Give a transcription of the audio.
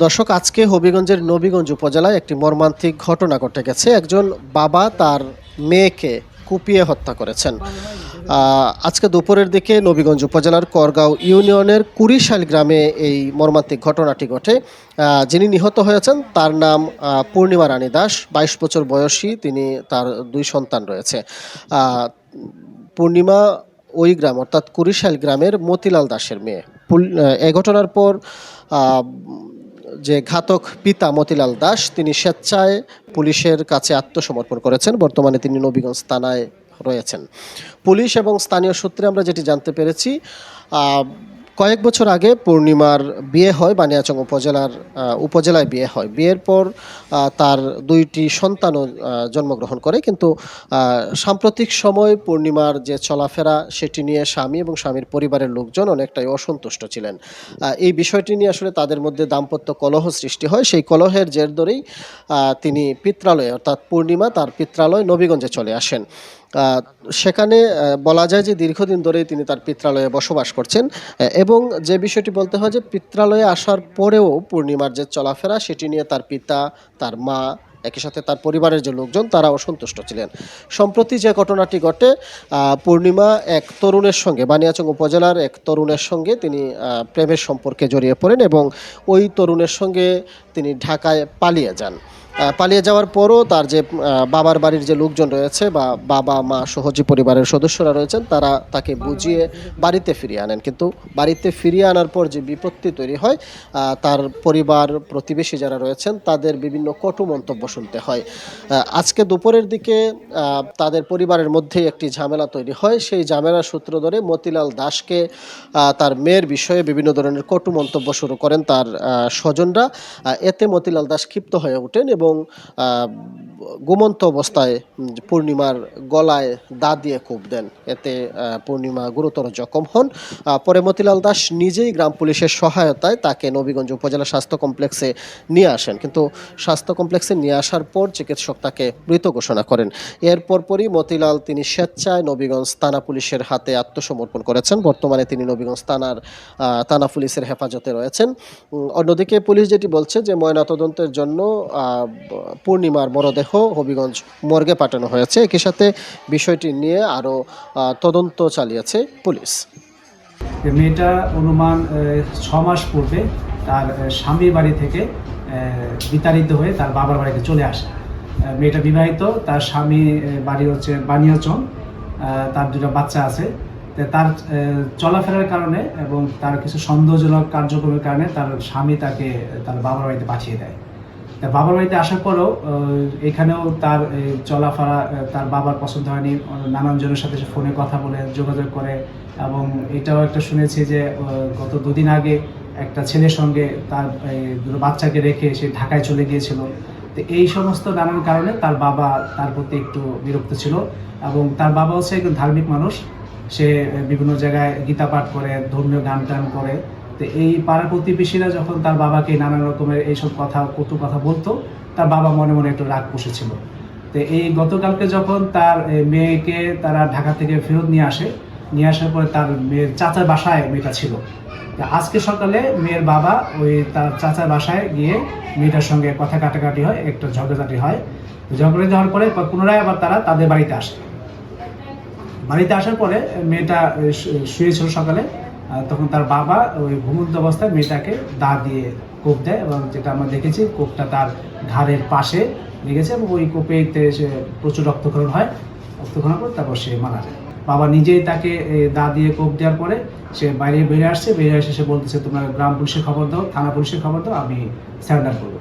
দর্শক, আজকে হবিগঞ্জের নবীগঞ্জ উপজেলায় একটি মর্মান্তিক ঘটনা ঘটে গেছে। একজন বাবা তার মেয়েকে কুপিয়ে হত্যা করেছেন। আজকে দুপুরের দিকে নবীগঞ্জ উপজেলার করগাঁও ইউনিয়নের কুড়িশাল গ্রামে এই মর্মান্তিক ঘটনাটি ঘটে। যিনি নিহত হয়েছেন, তার নাম পূর্ণিমা রানী দাস। বাইশ বছর বয়সী তিনি, তার দুই সন্তান রয়েছে। পূর্ণিমা ওই গ্রাম, অর্থাৎ কুড়িশাল গ্রামের মতিলাল দাসের মেয়ে। এ ঘটনার পর যে ঘাতক পিতা মতিলাল দাস, তিনি স্বেচ্ছায় পুলিশের কাছে আত্মসমর্পণ করেছেন। বর্তমানে তিনি নবীগঞ্জ থানায় রয়েছেন। পুলিশ এবং স্থানীয় সূত্রে আমরা যেটি জানতে পেরেছি কয়েক বছর আগে পূর্ণিমার বিয়ে হয়, বানিয়াচং উপজেলার উপজেলায় বিয়ে হয়। বিয়ের পর তার দুইটি সন্তানও জন্মগ্রহণ করে। কিন্তু সাম্প্রতিক সময় পূর্ণিমার যে চলাফেরা, সেটি নিয়ে স্বামী এবং স্বামীর পরিবারের লোকজন অনেকটাই অসন্তুষ্ট ছিলেন। এই বিষয়টি নিয়ে আসলে তাদের মধ্যে দাম্পত্য কলহ সৃষ্টি হয়। সেই কলহের জের ধরেই তিনি পিত্রালয়ে, অর্থাৎ পূর্ণিমা তার পিত্রালয় নবীগঞ্জে চলে আসেন। সেখানে বলা যায় যে দীর্ঘদিন ধরেই তিনি তার পিত্রালয়ে বসবাস করছেন এবং যে বিষয়টি বলতে হয় যে পিত্রালয়ে আসার পরেও পূর্ণিমার যে চলাফেরা, সেটি নিয়ে তার পিতা, তার মা, একই সাথে তার পরিবারের যে লোকজন তারা অসন্তুষ্ট ছিলেন। সম্প্রতি যে ঘটনাটি ঘটে পূর্ণিমা এক তরুণের সঙ্গে, বানিয়াচং উপজেলার এক তরুণের সঙ্গে তিনি প্রেমের সম্পর্কে জড়িয়ে পড়েন এবং ওই তরুণের সঙ্গে তিনি ঢাকায় পালিয়ে যান। পালিয়ে যাওয়ার পরও তার যে বাবার বাড়ির যে লোকজন রয়েছে বা বাবা, মা সহজী পরিবারের সদস্যরা রয়েছেন, তারা তাকে বুঝিয়ে বাড়িতে ফিরিয়ে আনেন। কিন্তু বাড়িতে ফিরিয়ে আনার পর যে বিপত্তি তৈরি হয় তার পরিবার, প্রতিবেশী যারা রয়েছেন, তাদের বিভিন্ন কটু মন্তব্য শুনতে হয়। আজকে দুপুরের দিকে তাদের পরিবারের মধ্যে একটি ঝামেলা তৈরি হয়। সেই ঝামেলার সূত্র ধরে মতিলাল দাসকে তার মেয়ের বিষয়ে বিভিন্ন ধরনের কটু মন্তব্য শুরু করেন তার স্বজনরা। এতে মতিলাল দাস ক্ষিপ্ত হয়ে ওঠেন এবং আহ, ঘুমন্ত অবস্থায় পূর্ণিমার গলায় দা দিয়ে কূপ দেন। এতে পূর্ণিমা গুরুতর জখম হন। পরে মতিলাল দাস নিজেই গ্রাম পুলিশের সহায়তায় তাকে নবীগঞ্জ উপজেলা স্বাস্থ্য কমপ্লেক্সে নিয়ে আসেন। কিন্তু স্বাস্থ্য কমপ্লেক্সে নিয়ে আসার পর চিকিৎসক তাকে মৃত ঘোষণা করেন। এর পরপরই মতিলাল তিনি স্বেচ্ছায় নবীগঞ্জ থানা পুলিশের হাতে আত্মসমর্পণ করেছেন। বর্তমানে তিনি নবীগঞ্জ থানার থানা পুলিশের হেফাজতে রয়েছেন। অন্যদিকে পুলিশ যেটি বলছে যে ময়নাতদন্তের জন্য পূর্ণিমার মরদেহ হবিগঞ্জ মর্গে পাঠানো হয়েছে। একই সাথে বিষয়টি নিয়ে আরও তদন্ত চালিয়েছে পুলিশ। মেয়েটা অনুমান ছ মাস পূর্বে তার স্বামীর বাড়ি থেকে বিতাড়িত হয়ে তার বাবার বাড়িতে চলে আসে। মেয়েটা বিবাহিত তার স্বামী বাড়ি হচ্ছে বানিয়াচং আহ, তার দুটো বাচ্চা আছে। তার চলাফেরার কারণে এবং তার কিছু সন্দেহজনক কার্যক্রমের কারণে তার স্বামী তাকে তার বাবার বাড়িতে পাঠিয়ে দেয়। তা বাবার বাড়িতে আসার পরেও এখানেও তার চলাফেরা তার বাবার পছন্দ হয়নি। আহ, নানান জনের সাথে ফোনে কথা বলে যোগাযোগ করে এবং এটাও একটা শুনেছি যে গত দুদিন আগে একটা ছেলের সঙ্গে তার দুটো বাচ্চাকে রেখে সে ঢাকায় চলে গিয়েছিল। তো এই সমস্ত নানান কারণে তার বাবা তার প্রতি একটু বিরক্ত ছিল এবং তার বাবা হচ্ছে একজন ধার্মিক মানুষ। সে বিভিন্ন জায়গায় গীতা পাঠ করে ধর্মীয় গান টান করে। তো এই পাড়া প্রতিবেশীরা যখন তার বাবাকে নানান রকমের এইসব কথা, কটু কথা বলতো, তার বাবা মনে মনে একটু রাগ পুষেছিল। তো এই গতকালকে যখন তার মেয়েকে তারা ঢাকা থেকে ফেরত নিয়ে আসে, নিয়ে আসার পরে তার মেয়ের চাচার বাসায় মেয়েটা ছিল। আজকে সকালে মেয়ের বাবা ওই তার চাচার বাসায় গিয়ে মেয়েটার সঙ্গে কথা কাটাকাটি হয়, একটু ঝগড়াঝাটি হয়। ঝগড়াঝাটি হওয়ার পরে পুনরায় আবার তারা তাদের বাড়িতে আসে। বাড়িতে আসার পরে মেয়েটা শুয়েছিল সকালে। তখন তার বাবা ওই ঘুমন্ত অবস্থায় মেয়েটাকে দা দিয়ে কোপ দেয় এবং যেটা আমরা দেখেছি, কোপটা তার ঘাড়ের পাশে লেগেছে এবং ওই কোপেতে সে প্রচুর রক্তক্ষরণ হয়। রক্তক্ষরণ করে তারপর সে মারা যায়। বাবা নিজেই তাকে দা দিয়ে কোপ দেওয়ার পরে সে বাইরে বেরিয়ে আসছে। বেরিয়ে এসে সে বলতেছে, তোমরা গ্রাম পুলিশের খবর দাও, থানা পুলিশের খবর দাও, আমি স্যারেন্ডার করব।